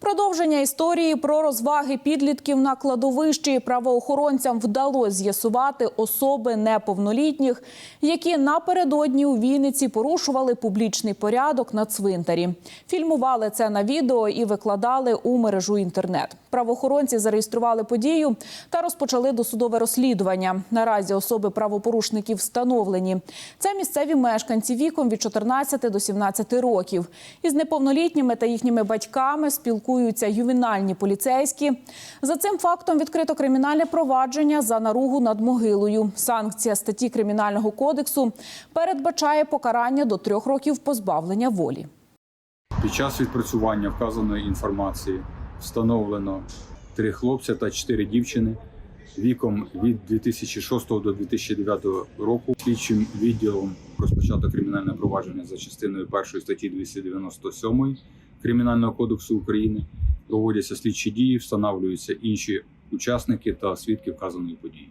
Продовження історії про розваги підлітків на кладовищі правоохоронцям вдалося з'ясувати особи неповнолітніх, які напередодні у Вінниці порушували публічний порядок на цвинтарі. Фільмували це на відео і викладали у мережу інтернет. Правоохоронці зареєстрували подію та розпочали досудове розслідування. Наразі особи правопорушників встановлені. Це місцеві мешканці віком від 14 до 17 років. Із неповнолітніми та їхніми батьками спілкуються ювенальні поліцейські. За цим фактом відкрито кримінальне провадження за наругу над могилою. Санкція статті кримінального кодексу передбачає покарання до трьох років позбавлення волі. Під час відпрацювання вказаної інформації встановлено три хлопця та чотири дівчини віком від 2006 до 2009 року. Слідчим відділом розпочато кримінальне провадження за частиною першої статті 297 Кримінального кодексу України. Проводяться слідчі дії, встановлюються інші учасники та свідки вказаної події.